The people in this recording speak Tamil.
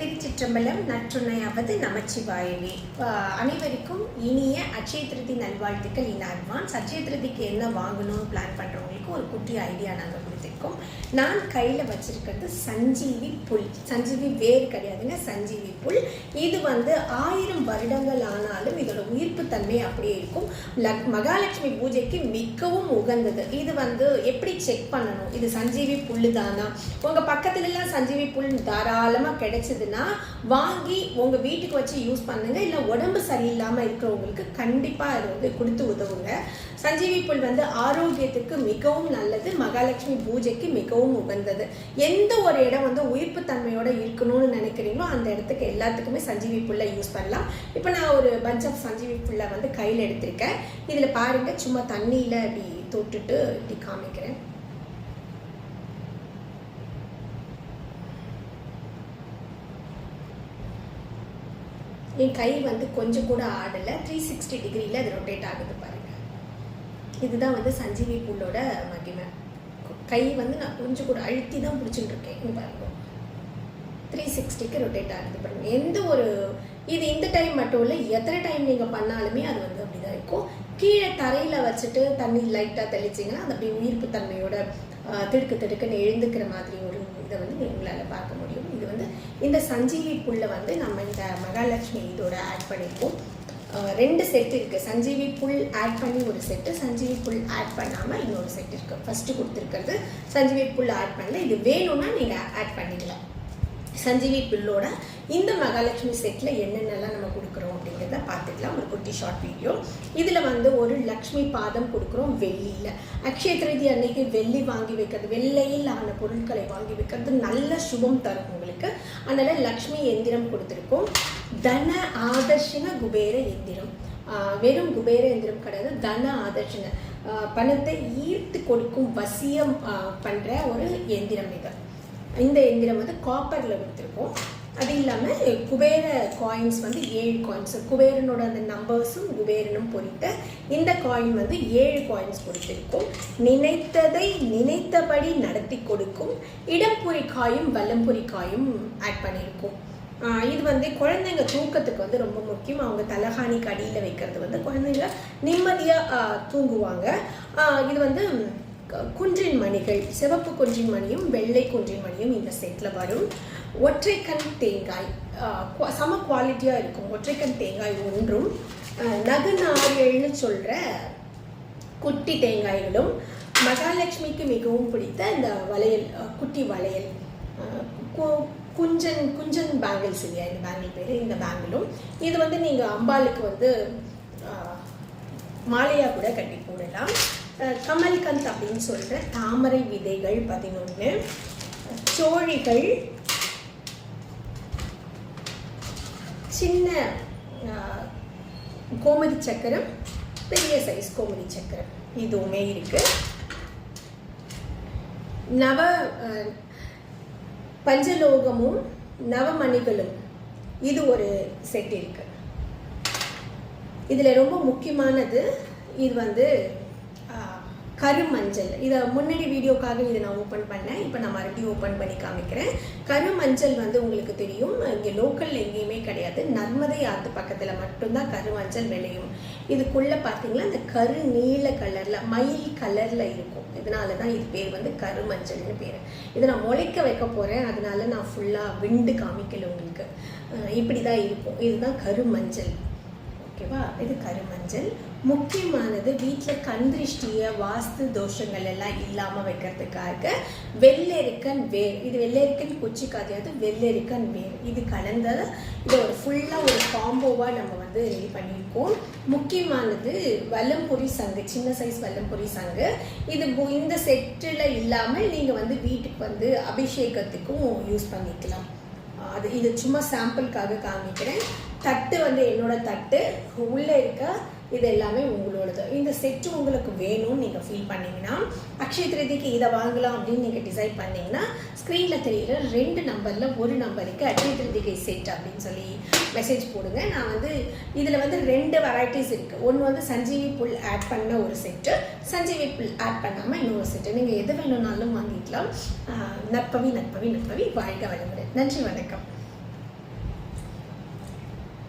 திருச்சிற்றம்பலம் நற்றுணையாவது நமச்சிவாயவே அனைவருக்கும் இனிய அட்சய திருதி நல்வாழ்த்துக்கள். இன் அட்வான்ஸ் அட்சய திருதிக்கு என்ன வாங்கணும்னு பிளான் பண்ணுறவங்களுக்கு ஒரு குட்டி ஐடியா நாங்கள் கொடுத்துருக்கோம். நான் கையில் வச்சுருக்கிறது சஞ்சீவி புல். சஞ்சீவி வேர் கிடையாதுங்க சஞ்சீவி புல். இது வந்து ஆயிரம் வருடங்கள் தன்மை அப்படியே இருக்கும். லக் மகாலட்சுமி பூஜைக்கு மிகவும் உகந்தது. இது வந்து எப்படி செக் பண்ணணும்? இது சஞ்சீவி புல்லு தானா? உங்கள் பக்கத்துலலாம் சஞ்சீவி புல் தாராளமாக கிடைச்சதுன்னா வாங்கி உங்கள் வீட்டுக்கு வச்சு யூஸ் பண்ணுங்க. இல்லை உடம்பு சரியில்லாமல் இருக்கிறவங்களுக்கு கண்டிப்பாக அது வந்து கொடுத்து உதவுங்க. சஞ்சீவி புல் வந்து ஆரோக்கியத்துக்கு மிகவும் நல்லது. மகாலட்சுமி பூஜைக்கு மிகவும் உகந்தது. எந்த ஒரு இடம் வந்து உயிர்ப்பு தன்மையோட இருக்கணும்னு நினைக்கிறீங்களோ அந்த இடத்துக்கு எல்லாத்துக்குமே சஞ்சீவி புல்லை யூஸ் பண்ணலாம். இப்போ நான் ஒரு பஞ்ச் ஆஃப் சஞ்சீவி புல்லை வந்து கையில் எடுத்திருக்கேன். இதில் பாருங்க சும்மா தண்ணியில் இப்படி தொட்டுட்டு இப்படி காமிக்கிறேன். என் கை வந்து கொஞ்சம் கூட ஆடலை. த்ரீ சிக்ஸ்டி டிகிரியில் அது ரொட்டேட் ஆகுது பாருங்க. இதுதான் வந்து சஞ்சீவி புல்லோட மகிமை. கை வந்து நான் கொஞ்சம் கூட அழுத்தி தான் பிடிச்சிட்டு இருக்கேன். பாருங்கள் பாருங்க. த்ரீ சிக்ஸ்டிக்கு ரொட்டேட் ஆகுது. பண்ணுங்க எந்த ஒரு இது இந்த டைம் மட்டும் இல்லை எத்தனை டைம் நீங்கள் பண்ணாலுமே அது வந்து அப்படி தான் இருக்கும். கீழே தரையில் வச்சுட்டு தண்ணி லைட்டாக தெளிச்சிங்கன்னா அது அப்படியே உயிர்ப்பு தன்மையோட திடுக்கு திடுக்குன்னு எழுந்துக்கிற மாதிரி ஒரு இதை வந்து உங்களால் பார்க்க முடியும். இது வந்து இந்த சஞ்சீவி புல்லை வந்து நம்ம இந்த மகாலட்சுமி இதோட ஆட் பண்ணியிருக்கோம் ரெண்டு செட் இருக்குது சஞ்சீவி புல் ஆட் பண்ணி ஒரு செட்டு சஞ்சீவி புல் ஆட் பண்ணாமல் இன்னொரு செட் இருக்குது ஃபஸ்ட்டு கொடுத்துருக்கிறது சஞ்சீவி புல் ஆட் பண்ணல. இது வேணும்னா நீங்கள் ஆட் பண்ணிக்கலாம். சஞ்சீவி புல்லோட இந்த மகாலட்சுமி செட்டில் என்னென்னலாம் நம்ம கொடுக்குறோம் அப்படிங்கிறத பார்த்துக்கலாம். ஒரு குட்டி ஷார்ட் வீடியோ இதில் வந்து ஒரு லக்ஷ்மி பாதம் கொடுக்குறோம் வெள்ளியில். அக்ஷய திருதி அன்னைக்கு வெள்ளி வாங்கி வைக்கிறது வெள்ளையில் ஆன பொருட்களை வாங்கி வைக்கிறது நல்ல சுபம் தரும் உங்களுக்கு. அதனால் லக்ஷ்மி எந்திரம் கொடுத்துருக்கோம். தன ஆதர்ஷன குபேர எந்திரம். வெறும் குபேர எந்திரம் கிடையாது தன ஆதர்ஷன பணத்தை ஈர்த்து கொடுக்கும் வசியம் பண்ணுற ஒரு எந்திரம் இது. இந்த எந்திரம் வந்து காப்பரில் கொடுத்துருக்கோம். அது இல்லாமல் குபேர காயின்ஸ் வந்து ஏழு காயின்ஸ் குபேரனோட அந்த நம்பர்ஸும் குபேரனும் பொறித்த இந்த காயின் வந்து ஏழு காயின்ஸ் கொடுத்திருக்கும். நினைத்ததை நினைத்தபடி நடத்தி கொடுக்கும். இடம்புரி காயும் வல்லம்புரி காயும் ஆட் பண்ணியிருக்கோம். இது வந்து குழந்தைங்க தூக்கத்துக்கு வந்து ரொம்ப முக்கியம். அவங்க தலகாணிக்கு அடியில் வைக்கிறது வந்து குழந்தைங்க நிம்மதியாக தூங்குவாங்க. இது வந்து குன்றின் மணிகள் சிவப்பு குன்றின் மணியும் வெள்ளை குன்றின் மணியும் இந்த செட்டில் வரும். ஒற்றைக்கண் தேங்காய் குவா- சம குவாலிட்டியாக இருக்கும். ஒற்றைக்கண் தேங்காய் ஒன்றும். ஆஹ் நகுநாரியல்னு சொல்கிற குட்டி தேங்காய்களும் மகாலட்சுமிக்கு மிகவும் பிடித்த இந்த வளையல் குட்டி வளையல். கு- குஞ்சன் குஞ்சன் பேங்கிள்ஸ் இல்லையா இந்த பேங்கிள் பேர் இந்த பேங்கிளும் இது வந்து நீங்கள் அம்பாளுக்கு வந்து மாலையாக கூட கட்டி போடலாம். கமல்கந்த் அப்படின்னு சொல்கிற தாமரை விதைகள் பதினொன்று சோழிகள் சின்ன கோமதி சக்கரம் பெரிய சைஸ் கோமதி சக்கரம். இதுவுமே இருக்குது நவ பஞ்சலோகமும் நவமணிகளும். இது ஒரு செட் இருக்கு. இதில் ரொம்ப முக்கியமானது இது வந்து கருமஞ்சள். இதை முன்னாடி வீடியோக்காக இதை நான் ஓப்பன் பண்ணேன். இப்போ நான் மறுபடியும் ஓப்பன் பண்ணி காமிக்கிறேன். கருமஞ்சள் வந்து உங்களுக்கு தெரியும். இங்கே லோக்கல் எங்கேயுமே கிடையாது. நர்மதை ஆற்று பக்கத்தில் மட்டும்தான் கருமஞ்சள் விளையும். இதுக்குள்ளே பார்த்தீங்கன்னா இந்த கரு நீல கலரில் மயில் கலரில் இருக்கும். இதனால தான் இது பேர் வந்து கருமஞ்சள்னு பேர். இதை நான் முளைக்க வைக்க போகிறேன் அதனால நான் ஃபுல்லாக விண்டு காமிக்கல உங்களுக்கு. இப்படி தான் இருக்கும். இதுதான் கருமஞ்சள். ஓகேவா? இது கருமஞ்சள். முக்கியமானது வீட்டில் கண்திருஷ்டிய வாஸ்து தோஷங்கள் எல்லாம் இல்லாமல் வைக்கிறதுக்காக வெள்ளெருக்கன் வேர். இது வெள்ளெருக்கன் குச்சி காதையாவது வெள்ளெருக்கன் வேர். இது கலந்த இதை ஒரு ஃபுல்லாக ஒரு காம்போவாக நம்ம வந்து ரெடி பண்ணியிருக்கோம். முக்கியமானது வல்லம்புரி சங்கு சின்ன சைஸ் வல்லம்புரி சங்கு. இது இந்த செட்டில் இல்லாமல் நீங்கள் வந்து வீட்டுக்கு வந்து அபிஷேகத்துக்கும் யூஸ் பண்ணிக்கலாம். அது இது சும்மா சாம்பிளுக்காக காமிக்கிறேன். தட்டு வந்து என்னோட தட்டு உள்ளே இருக்க இது எல்லாமே உங்களோடது. இந்த செட்டு உங்களுக்கு வேணும்னு நீங்கள் ஃபீல் பண்ணீங்கன்னா அக்ஷய திருதிக்கு இதை வாங்கலாம் அப்படின்னு நீங்கள் டிசைட் பண்ணீங்கன்னா ஸ்க்ரீனில் தெரிகிற ரெண்டு நம்பரில் ஒரு நம்பருக்கு அக்ஷய திருதிகை செட் அப்படின்னு சொல்லி மெசேஜ் போடுங்க. நான் வந்து இதில் வந்து ரெண்டு வெரைட்டிஸ் இருக்குது ஒன்று வந்து சஞ்சீவி புல் ஆட் பண்ண ஒரு செட்டு சஞ்சீவி புல் ஆட் பண்ணாமல் இன்னொரு செட்டு நீங்கள் எது வேணும்னாலும் வாங்கிக்கலாம். நற்பவி நற்பவி நற்பவி வாழ்க வளமுடன். நன்றி வணக்கம்.